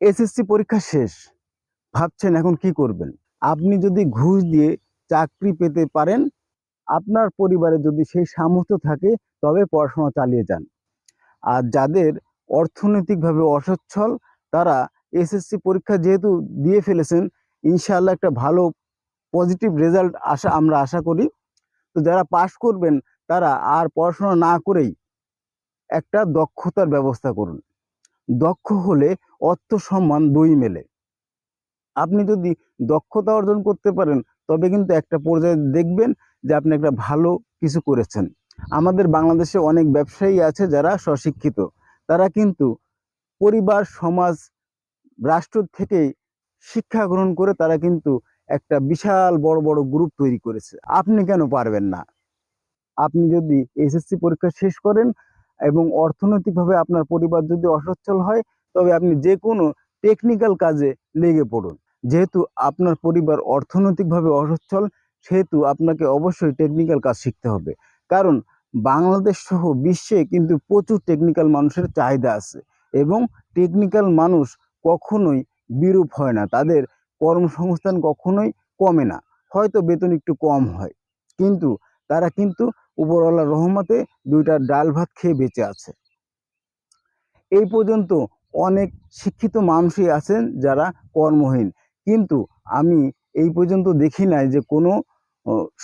SSC পরীক্ষা শেষ। ভাবছেন এখন কি করবেন? আপনি যদি ঘুষ দিয়ে চাকরি পেতে পারেন, আপনার পরিবারে যদি সেই সামর্থ্য থাকে, তবে পড়াশোনা চালিয়ে যান। আর যাদের অর্থনৈতিকভাবে অসচ্ছল, তারা এসএসসি পরীক্ষা যেহেতু দিয়ে ফেলেছেন, ইনশাআল্লাহ একটা ভালো পজিটিভ রেজাল্ট আশা, আমরা আশা করি। তো যারা পাশ করবেন, তারা আর পড়াশোনা না করেই একটা দক্ষতার ব্যবস্থা করুন। দক্ষ হলে অর্থ সম্মান দুই মেলে। আপনি যদি দক্ষতা অর্জন করতে পারেন, তবে কিন্তু একটা পর্যায়ে দেখবেন যে আপনি একটা ভালো কিছু করেছেন। আমাদের বাংলাদেশে অনেক ব্যবসায়ী আছে যারা স্বশিক্ষিত। তারা কিন্তু পরিবার, সমাজ, রাষ্ট্র থেকেই শিক্ষা গ্রহণ করে তারা কিন্তু একটা বিশাল বড় বড় গ্রুপ তৈরি করেছে। আপনি কেন পারবেন না? আপনি যদি এসএসসি পরীক্ষা শেষ করেন এবং অর্থনৈতিকভাবে আপনার পরিবার যদি অসচ্ছল হয় তবে আপনি যে কোনো টেকনিক্যাল কাজে লেগে পড়ুন। যেহেতু আপনার পরিবার অর্থনৈতিকভাবে অসচ্ছল, সেহেতু আপনাকে অবশ্যই টেকনিক্যাল কাজ শিখতে হবে। কারণ বাংলাদেশ সহ বিশ্বে কিন্তু প্রচুর টেকনিক্যাল মানুষের চাহিদা আছে এবং টেকনিক্যাল মানুষ কখনোই বিরূপ হয় না। তাদের কর্মসংস্থান কখনোই কমে না। হয়তো বেতন একটু কম হয়, কিন্তু তারা কিন্তু উপরওয়ালার রহমতে দুইটা ডাল ভাত খেয়ে বেঁচে আছে। এই পর্যন্ত অনেক শিক্ষিত মানুষই আছেন যারা কর্মহীন। কিন্তু আমি এই পর্যন্ত দেখি নাই যে কোনো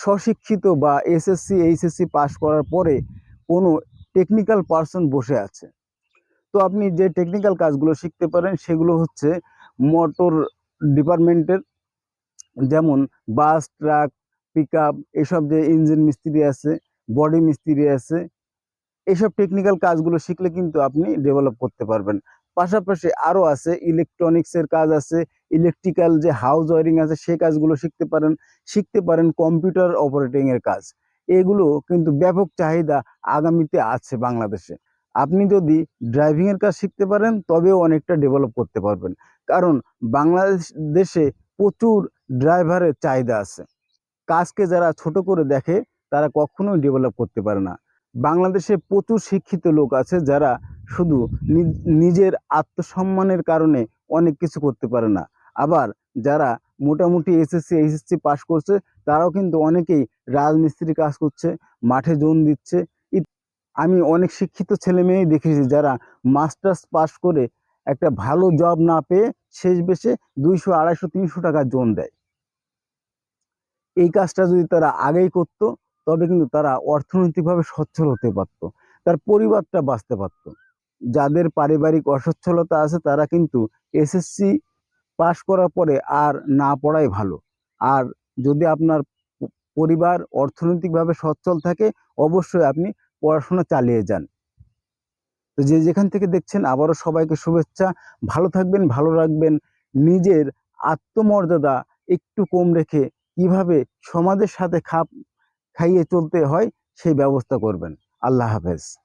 স্বশিক্ষিত বা এসএসসি, এইচএসসি পাস করার পরে কোনো টেকনিক্যাল পার্সন বসে আছে। তো আপনি যে টেকনিক্যাল কাজগুলো শিখতে পারেন সেগুলো হচ্ছে মোটর ডিপার্টমেন্টের যেমন বাস ট্রাক পিক এসব যে ইঞ্জিন মিস্ত্রি আছে বডি মিস্ত্রি আছে এইসব টেকনিক্যাল কাজগুলো শিখলে কিন্তু আপনি ডেভেলপ করতে পারবেন। পাশাপাশি আরও আছে ইলেকট্রনিক্সের কাজ আছে ইলেকট্রিক্যাল যে হাউস ওয়ারিং আছে, সে কাজগুলো শিখতে পারেন শিখতে পারেন কম্পিউটার অপারেটিংয়ের কাজ। এগুলো কিন্তু ব্যাপক চাহিদা আগামীতে আছে বাংলাদেশে। আপনি যদি ড্রাইভিংয়ের কাজ শিখতে পারেন, তবেও অনেকটা ডেভেলপ করতে পারবেন। কারণ বাংলাদেশ, দেশে প্রচুর ড্রাইভারের চাহিদা আছে। কাজকে যারা ছোট করে দেখে, তারা কখনোই ডেভেলপ করতে পারে না। বাংলাদেশে প্রচুর শিক্ষিত লোক আছে যারা শুধু নিজের আত্মসম্মানের কারণে অনেক কিছু করতে পারে না। আবার যারা মোটামুটি এসএসসি, এইচএসসি পাস করছে, তারাও কিন্তু অনেকেই রাজমিস্ত্রি কাজ করছে, মাঠে জোন দিচ্ছে। আমি অনেক শিক্ষিত ছেলে মেয়েই দেখেছি যারা মাস্টার্স পাস করে একটা ভালো জব না পেয়ে শেষ বেশে দুইশো, আড়াইশো, তিনশো টাকা জোন দেয়। এই কাজটা যদি তারা আগেই করত, তবে কিন্তু তারা অর্থনৈতিকভাবে সচ্ছল হতে পারত, তার পরিবারটা বাঁচতে পারত। যাদের পারিবারিক অসচ্ছলতা আছে, তারা কিন্তু এসএসসি পাশ করার পরে আর না পড়াই ভালো। আর যদি আপনার পরিবার অর্থনৈতিকভাবে সচ্ছল থাকে, অবশ্যই আপনি পড়াশোনা চালিয়ে যান। তো যে যেখান থেকে দেখছেন, আবারও সবাইকে শুভেচ্ছা। ভালো থাকবেন, ভালো রাখবেন। নিজের আত্মমর্যাদা একটু কম রেখে কীভাবে সমাজের সাথে খাপ খাইয়ে চলতে হয়, সেই ব্যবস্থা করবেন। আল্লাহ হাফেজ।